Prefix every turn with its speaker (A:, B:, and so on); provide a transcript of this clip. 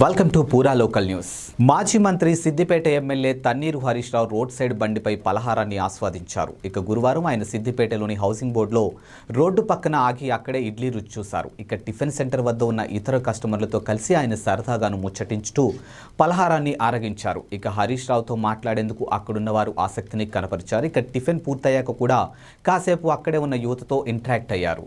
A: Welcome to Pura local news. మాజీ మంత్రి Siddipet MLA Thanneeru Harish Rao road side బండిపై పలహారాన్ని ఆస్వాదించారు. ఇక గురువారం ఆయన సిద్దిపేటలోని హౌసింగ్ బోర్డులో రోడ్డు పక్కన ఆగి అక్కడే ఇడ్లీ రుచి చూశారు. ఇక టిఫిన్ సెంటర్ వద్ద ఉన్న ఇతర కస్టమర్లతో కలిసి ఆయన సరదాగాను ముచ్చటించుతూ పలహారాన్ని ఆరగించారు. ఇక హరీష్ రావుతో మాట్లాడేందుకు అక్కడున్న వారు ఆసక్తిని కనపరిచారు. ఇక టిఫిన్ పూర్తయ్యాక కూడా కాసేపు అక్కడే ఉన్న యువతతో ఇంటరాక్ట్ అయ్యారు.